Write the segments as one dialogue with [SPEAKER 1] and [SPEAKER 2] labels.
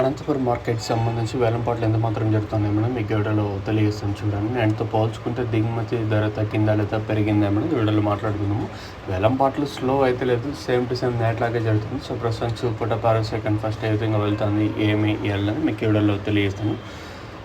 [SPEAKER 1] అనంతపురం మార్కెట్కి సంబంధించి వేలంపాట్లు ఎంత మాత్రం జరుగుతున్నాయి మేడం? మీకు వీడియోలో తెలియజేస్తాను చూడండి. నేనుతో పోల్చుకుంటే దిగుమతి ధర తగ్గిందా లేదా పెరిగిందా మేడం? వీడియోలో మాట్లాడుకుందాము. వేలంపాట్లు స్లో అయితే లేదు సేమ్ టు సేమ్ నేట్లాగే జరుగుతుంది. సో ప్రస్తుతం చూపుట పార సెకండ్ ఫస్ట్ ఏ విధంగా వెళ్తుంది ఏమి ఇవ్వాలని మీకు వీడియోలో తెలియజేస్తాను.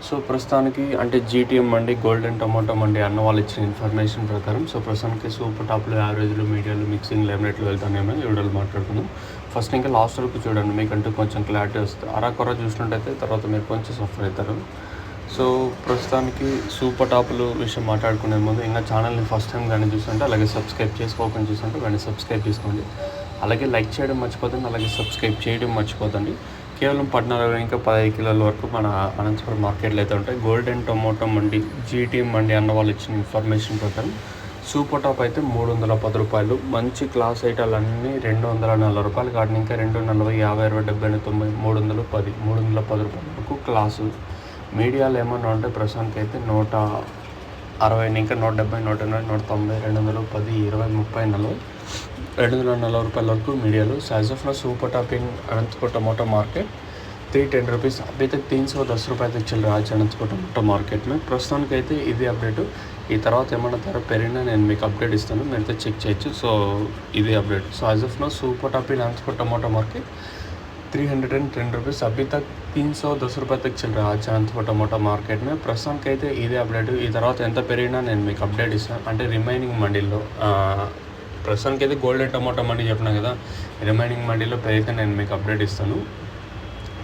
[SPEAKER 1] సో ప్రస్తుతానికి అంటే GTM Mandi golden tomato Mandi అన్న వాళ్ళు ఇచ్చిన ఇన్ఫర్మేషన్ ప్రకారం. సో ప్రస్తుతానికి సూపర్ టాప్లు యావరేజ్లు మీడియాలు మిక్సింగ్ లెమినేట్లు వెళ్తానేమో వీడియోలు మాట్లాడుకుందాం. ఫస్ట్ ఇంకా లాస్ట్ వరకు చూడండి మీకంటూ కొంచెం క్లారిటీ వస్తుంది. అరా కొర చూసినట్టయితే తర్వాత మీరు కొంచెం సఫర్ అవుతారు. సో ప్రస్తుతానికి సూపర్ టాపులు విషయం మాట్లాడుకునే ముందు ఇంకా ఛానల్ని ఫస్ట్ టైం కానీ చూస్తుంటే అలాగే సబ్స్క్రైబ్ చేసుకోకుండా చూస్తుంటే వెంటనే సబ్స్క్రైబ్ చేసుకోండి. అలాగే లైక్ చేయడం మర్చిపోతుంది అలాగే సబ్స్క్రైబ్ చేయడం మర్చిపోతుంది కేవలం పద్నాలుగు ఇంకా పదహైదు కిలోల వరకు మన అనంతపురం మార్కెట్లో అయితే ఉంటాయి. Golden tomato mandi GT mandi అన్న వాళ్ళు ఇచ్చిన ఇన్ఫర్మేషన్ ప్రకారం సూపర్ టాప్ అయితే మూడు వందల పది రూపాయలు. మంచి క్లాస్ ఐటాలన్నీ రెండు వందల నలభై రూపాయలు. కాదు ఇంకా రెండు నలభై యాభై అరవై డెబ్బై తొంభై మూడు వందలు పది మూడు వందల పది రూపాయల వరకు క్లాసు మీడియాలో ఏమన్నా ఉంటే ప్రస్తుతానికి అయితే నూట అరవై ఇంకా నూట డెబ్బై నూట ఎనభై నూట తొంభై రెండు వందలు పది ఇరవై ముప్పై నలభై రెండు వందల నలభై రూపాయల వరకు మీడియాలు. యాజ్ ఆఫ్ నా super top in Anantapuram tomato market three ten rupees అయితే తీన్ సో सौ రూపాయలు తెచ్చారు तक चल रहा మార్కెట్ में ప్రస్తుతానికి అయితే ఇది అప్డేట్ ఈ తర్వాత ఏమైనా ధర పెరిగినా నేను మీకు అప్డేట్ ఇస్తాను. మీరైతే చెక్ చేయొచ్చు. సో ఇది update so as of super top in Anantapuram tomato market three hundred and ten rupees अभी తీన్ సో सौ రూపాయలు తెచ్చారు तक चल रहा మార్కెట్ మీద ప్రస్తుతానికి అయితే ఇదే అప్డేట్ ఈ తర్వాత ఎంత పెరిగినా నేను మీకు అప్డేట్ ఇస్తాను. అంటే రిమైనింగ్ మండీల్లో ప్రస్తుతానికి అయితే గోల్డెన్ టమాటో మండీ చెప్పినా కదా రిమైనింగ్ మండీలో పెరిగితే నేను మీకు అప్డేట్ ఇస్తాను.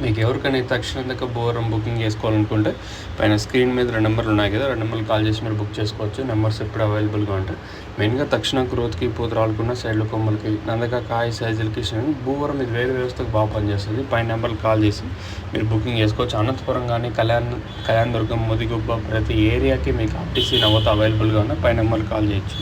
[SPEAKER 1] మీకు ఎవరికైనా తక్షణ దగ్గర బోరం బుకింగ్ చేసుకోవాలనుకుంటే పైన స్క్రీన్ మీద రెండు నెంబర్లు ఉన్నాయి కదా రెండు నెంబర్లు కాల్ చేసి మీరు బుక్ చేసుకోవచ్చు. నెంబర్స్ ఎప్పుడు అవైలబుల్గా ఉంటాయి మెయిన్గా తక్షణ గ్రోత్కి పూత రాలకుండా సైడ్లు కొమ్మలకి నందక కాయ సైజులకి భూవరం ఇది వేరే వ్యవస్థకు బాగా పనిచేస్తుంది. పైన నెంబర్లు కాల్ చేసి మీరు బుకింగ్ చేసుకోవచ్చు. అనంతపురం కానీ కళ్యాణ్ కళ్యాణ్ దుర్గం ముదిగుబ్బ ప్రతి ఏరియాకి మీకు ఆర్టీసీ నవ్వత అవైలబుల్గా ఉన్నాయి పై నెంబర్లు కాల్ చేయొచ్చు.